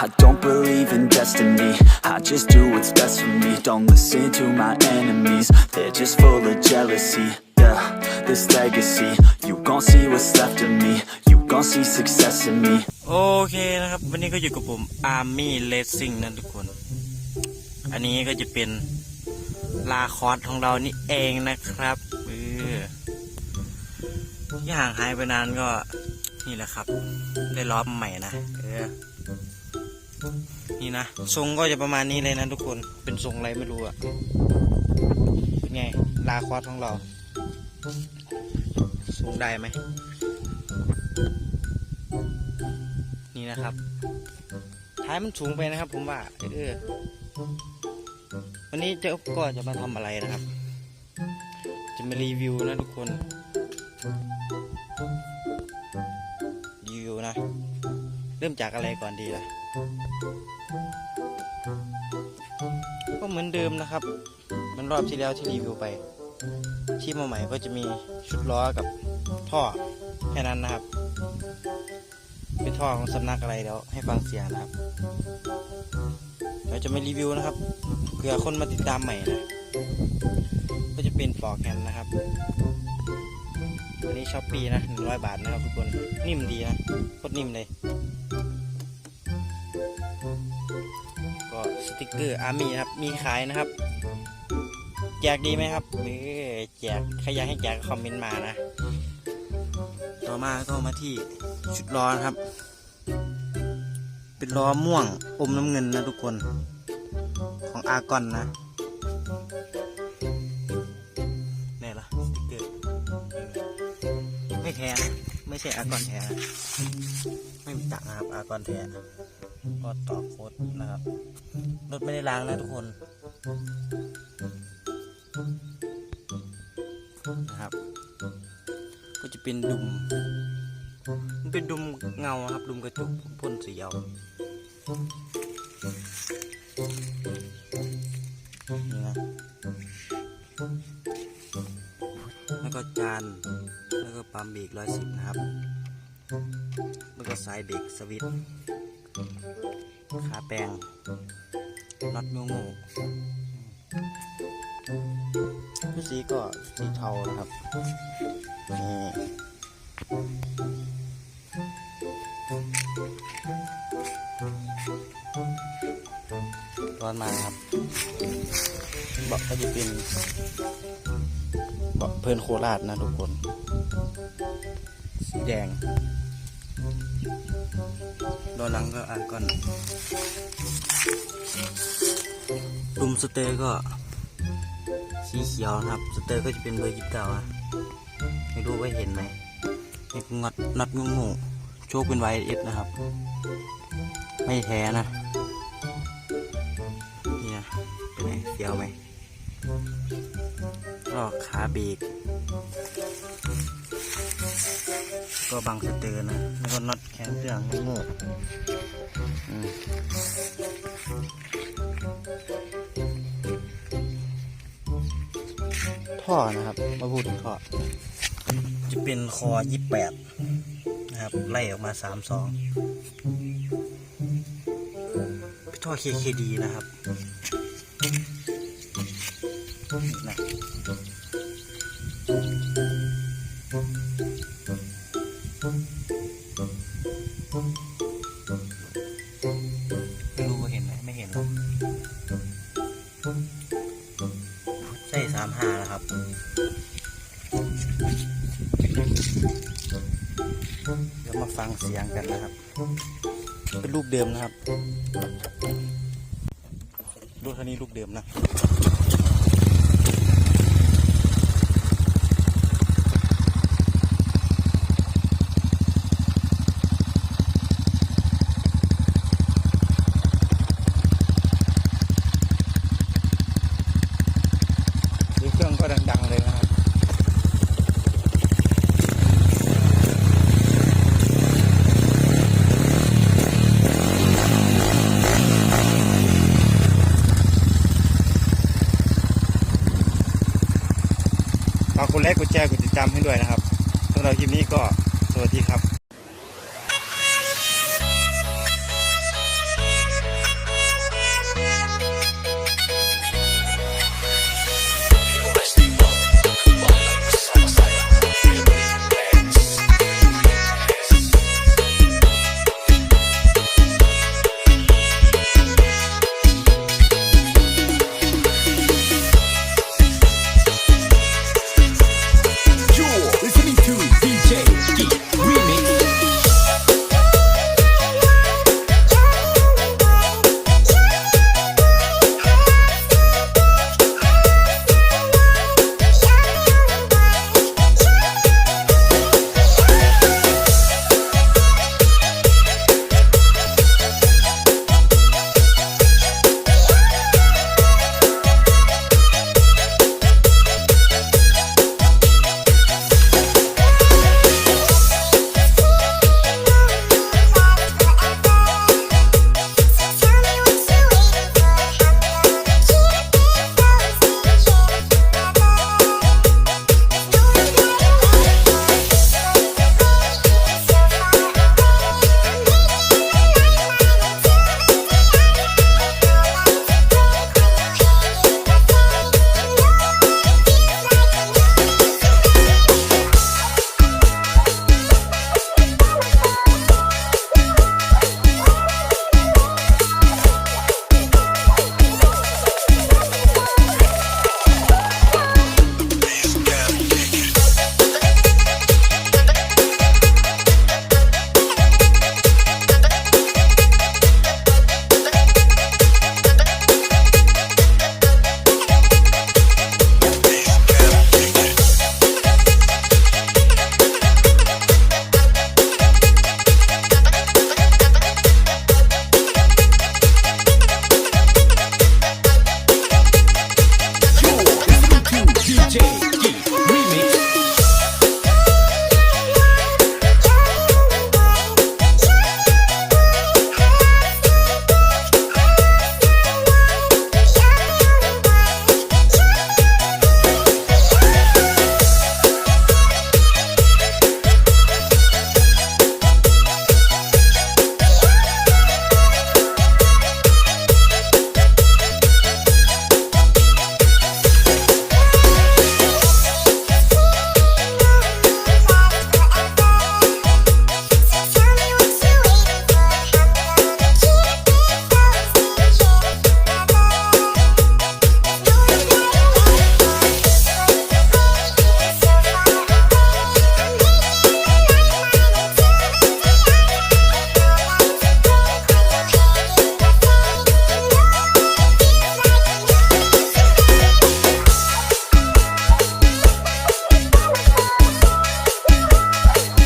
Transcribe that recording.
I don't believe in destiny. I just do what's best for me. Don't listen to my enemies. They're just full of jealousy. Yeah, this legacy. You gon' see what's left of me. You gon' see success in me. โอเคนะครับ วันนี้ก็อยู่กับผม Army Racing นะทุกคน อันนี้ก็จะเป็นลาคอร์สของเรานี่เองนะครับเออที่ห่างหายไปนานก็นี่แหละครับ ได้ล้อมใหม่นะเออ นี่นะทรงก็จะประมาณนี้เลยนะทุกคนเป็นทรงอะไรไม่รู้อะเป็นไงลาคอร์สของเราทรงได้ไหมนี่นะครับ ท้ายมันสูงไปนะครับ ผมว่าเออวันนี้เจ้าก็จะมาทำอะไรนะครับ จะมารีวิวนะทุกคน ริ่มจากอะไรก่อนดีล่ะ ก็เหมือนเดิมนะครับเหมันรอบที่แล้วที่รีวิวไป ที่มาใหม่ก็จะมีชุดล้อกับท่อแค่นั้นนะครับ เป็นท่อของสำนักอะไรเดี๋ยวให้ฟังเสียงนะครับเราจะไม่รีวิวนะครับเผื่อคนมาติดตามใหม่นะก็จะเป็นปลอกแฮนนะครับอันนี้ช้อปปีนะหนึ่งร้อยบาทนะครับทุกคน นิ่มดีนะโคตรนิ่มเลย ก็สติกเกอร์อาร์มี่ครับ มีขายนะครับ แจกดีไหมครับเออแจกใครอยากให้แจกคอมเมนต์มานะ ต่อมาก็มาที่ชุดล้อนะครับ เป็นล้อม่วงอมน้ำเงินนะทุกคนของอากอนนะนี่ละสติกเกอร์ไม่แท้นะไม่ใช่อากอนแท้นะไม่มีตังค์นะครับอากอนแท้ ก็ต่อโค้ดนะครับรถไม่ได้ล้างนะทุกคนนะครับ ก็จะเป็นดุมมันเป็นดุมเงาครับ ดุมกระจกพ่นสีเอานี่นะแล้วก็จานแล้วก็ปั๊มเบรกร้อยสิบนะครับ แล้วก็สายเบรกสวิตช์ ขาแปลงน็อตงูงูผู้สีก็สีเทานะครับนี่ร้อนมากครับ เบาะก็จะเป็นเบาะเพลินโคราชนะทุกคน สีแดง ดอหลังก็อ่านก่อนตุ่มสเตอร์ก็สีเขียวนะครับ สเตอร์ก็จะเป็นเบอร์ยี่สิบเก้าไม่รู้ว่าเห็นไหมนี่งอดน็อตงูงูโชคเป็นไวเอสนะครับ ไม่แท้นะ นี่นะเป็นไงเฟี้ยวไหม ก็ขาเบรกก็บังสเตอร์นะ แล้วก็น็อตแขนเครื่องโง่ๆอืมท่อนะครับ มาพูดถึงท่อ จะเป็นคอยี่แปดนะครับ ไล่ออกมาสามสองท่อ KKD นะครับ นะไม่รู้ว่าเห็นไหมไม่เห็นหรอกใช่สามห้านะครับเดี๋ยวมาฟังเสียงกันนะครับ เป็นรูปเดิมนะครับรถคันนี้ลูกเดิมนะ ดูเครื่อง ก็ดังๆเลยนะครับฝากกดไลค์กดแชร์กดติดตามให้ด้วยนะครับสำหรับคลิปนี้ก็สวัสดีครับ